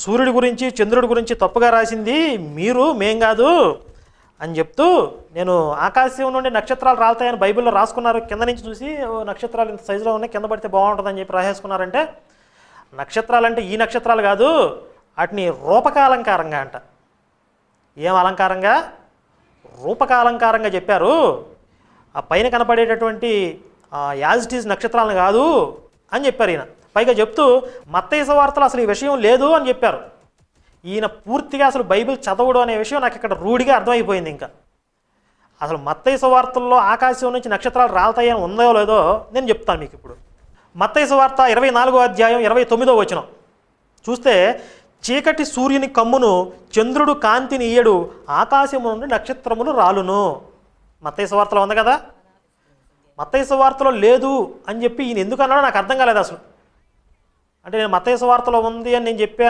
సూర్యుడి గురించి చంద్రుడి గురించి తప్పుగా రాసింది మీరు మేం కాదు అని చెప్తూ నేను ఆకాశం నుండి నక్షత్రాలు రాలుతాయని బైబిల్లో రాసుకున్నారు. కింద నుంచి చూసి ఓ నక్షత్రాలు ఇంత సైజులో ఉన్నాయి కింద పడితే బాగుంటుందని చెప్పి రాసేసుకున్నారంటే నక్షత్రాలు అంటే ఈ నక్షత్రాలు కాదు వాటిని రూపకాలంకారంగా అంట. ఏం అలంకారంగా? రూపకాలంకారంగా చెప్పారు. ఆ పైన కనపడేటటువంటి యాజ్ ఇట్ ఈజ్ నక్షత్రాలను కాదు అని చెప్పారు ఈయన. పైగా చెప్తూ మత్తయ్య వార్తలు అసలు ఈ విషయం లేదు అని చెప్పారు. ఈయన పూర్తిగా అసలు బైబిల్ చదవడం అనే విషయం నాకు ఇక్కడ రూఢిగా అర్థమైపోయింది ఇంకా. అసలు మత్తయ్య వార్తల్లో ఆకాశం నుంచి నక్షత్రాలు రాలతాయని ఉందో లేదో నేను చెప్తాను మీకు ఇప్పుడు. మత్తయ్య వార్త ఇరవై నాలుగో అధ్యాయం ఇరవై తొమ్మిదో వచనం. చూస్తే చీకటి సూర్యుని కమ్మును చంద్రుడు కాంతిని ఇయ్యడు ఆకాశము నుండి నక్షత్రములు రాలును. మత్తయ్య వార్తలో ఉంది కదా? మత్తయ్య వార్తలో లేదు అని చెప్పి ఈయన ఎందుకు అన్నాడో నాకు అర్థం కాలేదు అసలు. అంటే నేను మత్తయ్య వార్తలో ఉంది అని నేను చెప్పాను.